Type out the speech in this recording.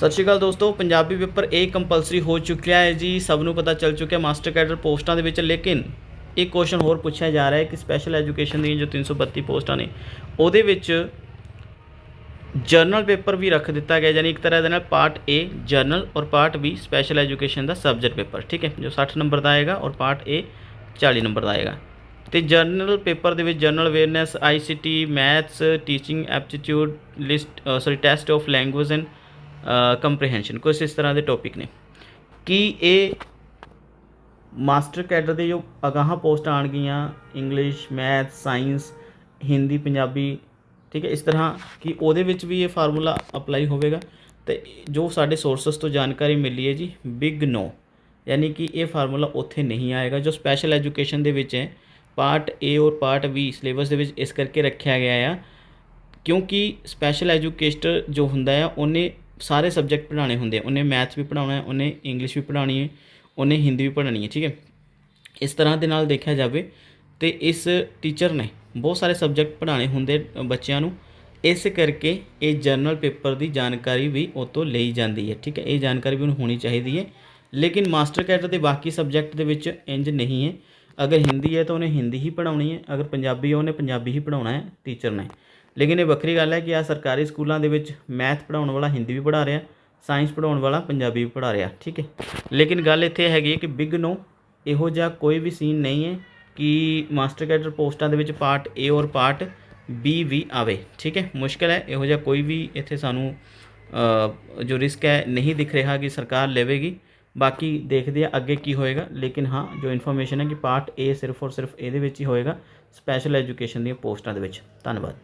ਸਤਿ ਸ਼੍ਰੀ ਅਕਾਲ ਦੋਸਤੋ, ਪੰਜਾਬੀ ਪੇਪਰ ਇਹ ਕੰਪਲਸਰੀ ਹੋ ਚੁੱਕਿਆ ਹੈ ਜੀ, ਸਭ ਨੂੰ ਪਤਾ ਚੱਲ ਚੁੱਕਿਆ ਮਾਸਟਰ ਕੈਡਰ ਪੋਸਟਾਂ ਦੇ ਵਿੱਚ, ਲੇਕਿਨ ਇੱਕ ਕੁਐਸਚਨ ਹੋਰ ਪੁੱਛਿਆ ਜਾ ਰਿਹਾ ਹੈ ਕਿ ਸਪੈਸ਼ਲ ਐਜੂਕੇਸ਼ਨ ਦੀਆਂ ਜੋ 332 ਪੋਸਟਾਂ ਨੇ, ਉਹਦੇ ਵਿੱਚ ਜਰਨਲ ਪੇਪਰ ਵੀ ਰੱਖ ਦਿੱਤਾ ਗਿਆ, ਯਾਨੀ ਇੱਕ ਤਰ੍ਹਾਂ ਦੇ ਨਾਲ ਪਾਰਟ A ਜਰਨਲ ਔਰ ਪਾਰਟ B ਸਪੈਸ਼ਲ ਐਜੂਕੇਸ਼ਨ ਦਾ ਸਬਜੈਕਟ ਪੇਪਰ ਠੀਕ ਹੈ, ਜੋ 60 ਨੰਬਰ ਦਾ ਆਏਗਾ ਔਰ ਪਾਰਟ A 40 ਨੰਬਰ ਦਾ ਆਏਗਾ। ਤੇ ਜਰਨਲ ਪੇਪਰ ਦੇ ਵਿੱਚ general awareness ICT maths teaching aptitude list sorry test of language and comprehension ਕੁਝ ਇਸ ਤਰ੍ਹਾਂ ਦੇ ਟੌਪਿਕ ਨੇ। ਕੀ ਇਹ ਮਾਸਟਰ ਕੈਡਰ ਦੇ ਜੋ ਅਗਾਹਾਂ post ਆਣਗੀਆਂ English math science Hindi, Punjabi, ਠੀਕ ਹੈ, ਇਸ ਤਰ੍ਹਾਂ ਕਿ ਉਹਦੇ ਵਿੱਚ ਵੀ ਇਹ ਫਾਰਮੂਲਾ ਅਪਲਾਈ ਹੋਵੇਗਾ। ਤੇ ਜੋ ਸਾਡੇ ਸੋਰਸਸ ਤੋਂ ਜਾਣਕਾਰੀ ਮਿਲੀ ਹੈ ਜੀ ਬਿਗ ਨੋ ਯਾਨੀ ਕਿ ਇਹ ਫਾਰਮੂਲਾ ਉੱਥੇ ਨਹੀਂ ਆਏਗਾ, ਜੋ ਸਪੈਸ਼ਲ ਐਜੂਕੇਸ਼ਨ ਦੇ ਵਿੱਚ ਹੈ ਪਾਰਟ A ਔਰ ਪਾਰਟ B ਸਿਲੇਬਸ ਦੇ ਵਿੱਚ ਇਸ ਕਰਕੇ ਰੱਖਿਆ ਗਿਆ ਆ, ਕਿਉਂਕਿ ਸਪੈਸ਼ਲ ਐਜੂਕੇਸਟਰ ਜੋ ਹੁੰਦਾ ਆ, ਉਹਨੇ ਸਾਰੇ ਸਬਜੈਕਟ ਪੜ੍ਹਾਉਣੇ ਹੁੰਦੇ ਆ। ਉਹਨੇ ਮੈਥ ਵੀ ਪੜ੍ਹਾਉਣਾ ਹੈ, ਉਹਨੇ ਇੰਗਲਿਸ਼ ਵੀ ਪੜ੍ਹਾਉਣੀ ਹੈ, ਉਹਨੇ ਹਿੰਦੀ ਵੀ ਪੜ੍ਹਾਉਣੀ ਹੈ, ਠੀਕ ਹੈ। ਇਸ ਤਰ੍ਹਾਂ ਦੇ ਨਾਲ ਦੇਖਿਆ ਜਾਵੇ ਤੇ ਇਸ ਟੀਚਰ ਨੇ ਬਹੁਤ ਸਾਰੇ ਸਬਜੈਕਟ ਪੜ੍ਹਾਉਣੇ ਹੁੰਦੇ ਬੱਚਿਆਂ ਨੂੰ। ਇਸ ਕਰਕੇ ਇਹ ਜਰਨਲ ਪੇਪਰ ਦੀ ਜਾਣਕਾਰੀ ਵੀ ਉਹ ਤੋਂ ਲਈ ਜਾਂਦੀ ਹੈ, ਠੀਕ ਹੈ। ਇਹ ਜਾਣਕਾਰੀ ਵੀ ਉਹਨੂੰ ਹੋਣੀ ਚਾਹੀਦੀ ਹੈ। ਲੇਕਿਨ ਮਾਸਟਰ ਕੈਡਰ ਦੇ ਬਾਕੀ ਸਬਜੈਕਟ ਦੇ ਵਿੱਚ ਇੰਜ ਨਹੀਂ ਹੈ। ਅਗਰ ਹਿੰਦੀ ਹੈ ਤਾਂ ਉਹਨੇ ਹਿੰਦੀ ਹੀ ਪੜ੍ਹਾਉਣੀ ਹੈ, ਅਗਰ ਪੰਜਾਬੀ ਹੈ, ਉਹਨੇ ਪੰਜਾਬੀ ਹੀ ਪੜ੍ਹਾਉਣਾ ਹੈ ਟੀਚਰ ਨੇ। ਲੇਕਿਨ ਇਹ ਵੱਖਰੀ ਗੱਲ ਹੈ ਕਿ ਆ ਸਰਕਾਰੀ ਸਕੂਲਾਂ ਦੇ ਵਿੱਚ ਮੈਥ ਪੜ੍ਹਾਉਣ ਵਾਲਾ ਹਿੰਦੀ ਵੀ ਪੜ੍ਹਾ ਰਿਹਾ, ਸਾਇੰਸ ਪੜ੍ਹਾਉਣ ਵਾਲਾ ਪੰਜਾਬੀ ਵੀ ਪੜ੍ਹਾ ਰਿਹਾ, ਠੀਕ ਹੈ। ਲੇਕਿਨ ਗੱਲ ਇੱਥੇ ਹੈਗੀ ਹੈ ਕਿ ਬਿਗ ਨੋ ਇਹੋ ਜਿਹਾ ਕੋਈ ਵੀ ਸੀਨ ਨਹੀਂ ਹੈ ਕਿ ਮਾਸਟਰ ਕੈਡਰ ਪੋਸਟਾਂ ਦੇ ਵਿੱਚ ਪਾਰਟ A ਔਰ ਪਾਰਟ B ਵੀ ਆਵੇ, ਠੀਕ ਹੈ। ਮੁਸ਼ਕਲ ਹੈ ਇਹੋ ਜਿਹਾ ਕੋਈ ਵੀ ਇੱਥੇ ਸਾਨੂੰ ਜੋ ਰਿਸਕ ਹੈ ਨਹੀਂ ਦਿਖ ਰਿਹਾ ਕਿ ਸਰਕਾਰ ਲਵੇਗੀ। ਬਾਕੀ ਦੇਖਦੇ ਆ ਅੱਗੇ ਕੀ ਹੋਏਗਾ। ਲੇਕਿਨ ਹਾਂ, ਜੋ ਇਨਫੋਰਮੇਸ਼ਨ ਹੈ ਕਿ ਪਾਰਟ A ਸਿਰਫ ਔਰ ਸਿਰਫ ਇਹਦੇ ਵਿੱਚ ਹੀ ਹੋਏਗਾ ਸਪੈਸ਼ਲ ਐਜੂਕੇਸ਼ਨ ਦੀਆਂ ਪੋਸਟਾਂ ਦੇ ਵਿੱਚ। ਧੰਨਵਾਦ।